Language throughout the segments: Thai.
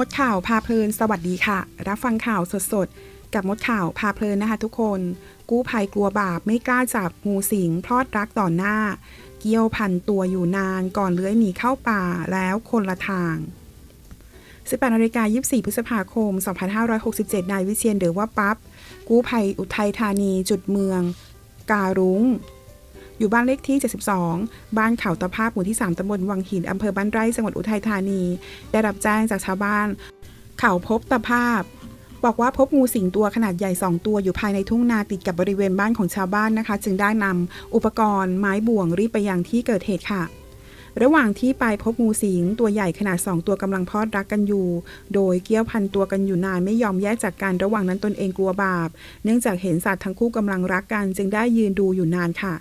มดข่าวพาเพลินสวัสดีค่ะ รับฟังข่าวสดๆ กับมดข่าวพาเพลินนะคะทุกคน กู้ภัยกลัวบาปไม่กล้าจับงูสิงพลอดรักต่อหน้า เกี้ยวพันตัวอยู่นานก่อนเลื้อยหนีเข้าป่าแล้วคนละทาง 18นาฬิกา24 พฤษภาคม 2567 นายวิเชียนเดือว่าปั๊บกู้ภัยอุทัยธานีจุดเมือง การุ้ง อยู่บ้านเลขที่ 72 บ้านเขาตะภาพหมู่ที่ 3ตำบลวังหินอำเภอบ้านไร่จังหวัดอุทัยธานี ได้รับแจ้งจากชาวบ้าน เขาพบตะภาพบอกว่าพบงูสิงตัวขนาดใหญ่ 2 ตัวอยู่ภายในทุ่งนาติดกับบริเวณบ้านของชาวบ้านนะคะ จึงได้นำอุปกรณ์ไม้บ่วงรีบไปยังที่เกิดเหตุค่ะ ระหว่างที่ไปพบงูสิงตัวใหญ่ขนาด 2 ตัวกำลังพอดรักกันอยู่ โดยเกี้ยวพันตัวกันอยู่นานไม่ยอมแยกจากกันระหว่างนั้นตนเองกลัวบาป เนื่องจากเห็นสัตว์ทั้งคู่กำลังรักกัน จึงได้ยืนดูอยู่นานค่ะ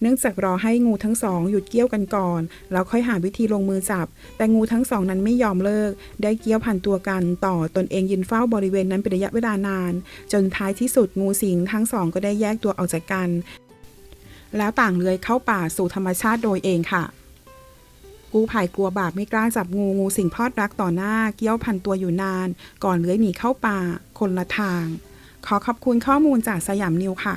เนื่องจากรอให้งูทั้งสองหยุดเกี้ยวกันก่อน แล้วค่อยหาวิธีลงมือจับ แต่งูทั้งสองนั้นไม่ยอมเลิก ได้เกี้ยวพันตัวกันต่อตนเองยืนเฝ้าบริเวณนั้นเป็นระยะเวลานาน จนท้ายที่สุดงูสิงทั้งสองก็ได้แยกตัวออกจากกัน แล้วต่างเลื้อยเข้าป่าสู่ธรรมชาติโดยเองค่ะกู้ภัยกลัวบาปไม่กล้าจับงูงูสิงพลอดรักต่อหน้าเกี้ยวพันตัวอยู่นาน ก่อนเลื้อยหนีเข้าป่า คนละทาง ขอขอบคุณข้อมูลจากสยามนิวค่ะ